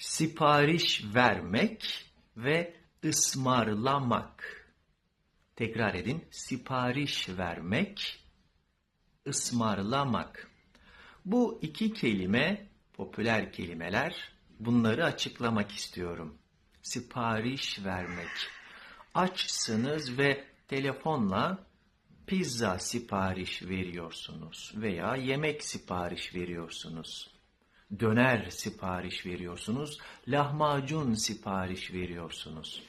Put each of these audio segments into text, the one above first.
sipariş vermek ve ısmarlamak. Tekrar edin. Sipariş vermek, ısmarlamak. Bu iki kelime popüler kelimeler. Bunları açıklamak istiyorum. Sipariş vermek. Açsınız ve telefonla pizza sipariş veriyorsunuz veya yemek sipariş veriyorsunuz. Döner sipariş veriyorsunuz, lahmacun sipariş veriyorsunuz.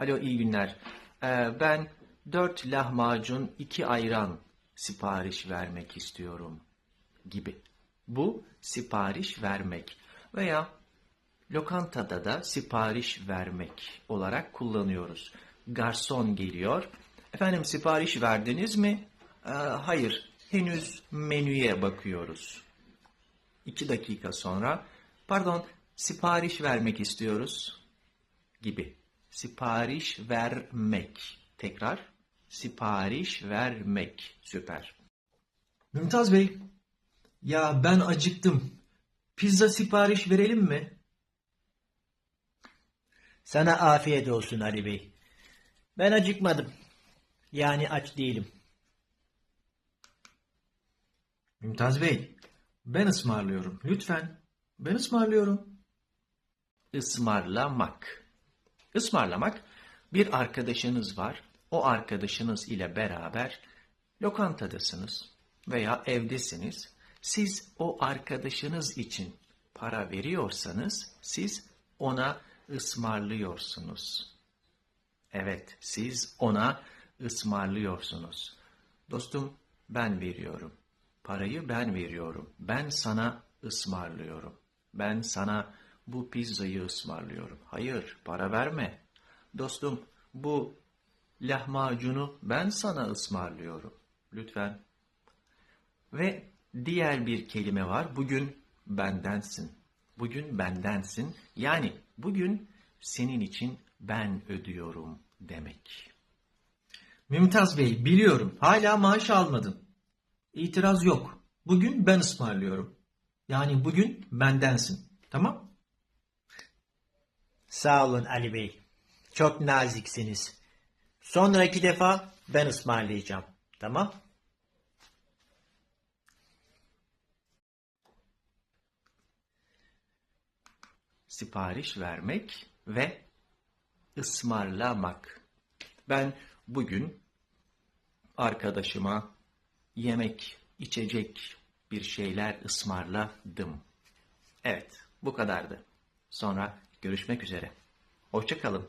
Alo iyi günler. Ee, ben dört lahmacun, iki ayran sipariş vermek istiyorum gibi. Bu sipariş vermek veya lokantada da sipariş vermek olarak kullanıyoruz. Garson geliyor. Efendim sipariş verdiniz mi? "Ee, hayır, henüz menüye bakıyoruz. İki dakika sonra, pardon, sipariş vermek istiyoruz gibi. Sipariş vermek. Tekrar, sipariş vermek. Süper. Mümtaz Bey, ya ben acıktım. Pizza sipariş verelim mi? Sana afiyet olsun Ali Bey. Ben acıkmadım. Yani aç değilim. Mümtaz Bey, ben ısmarlıyorum. Lütfen, ben ısmarlıyorum. ısmarlamak. Ismarlamak bir arkadaşınız var. O arkadaşınız ile beraber lokantadasınız veya evdesiniz. Siz o arkadaşınız için para veriyorsanız siz ona ısmarlıyorsunuz. Evet, siz ona ısmarlıyorsunuz. Dostum, ben veriyorum. Parayı ben veriyorum. Ben sana ısmarlıyorum. Ben sana bu pizzayı ısmarlıyorum. Hayır, para verme. Dostum, bu lahmacunu ben sana ısmarlıyorum. Lütfen. Ve diğer bir kelime var. Bugün bendensin. Bugün bendensin. Yani bugün senin için ben ödüyorum demek. Mümtaz Bey, biliyorum. Hala maaş almadın. İtiraz yok. Bugün ben ısmarlıyorum. Yani bugün bendensin. Tamam? Sağ olun Ali Bey. Çok naziksiniz. Sonraki defa ben ısmarlayacağım. Tamam? sipariş vermek ve ısmarlamak. Ben bugün arkadaşıma yemek, içecek bir şeyler ısmarladım. Evet, bu kadardı. Sonra görüşmek üzere. Hoşça kalın.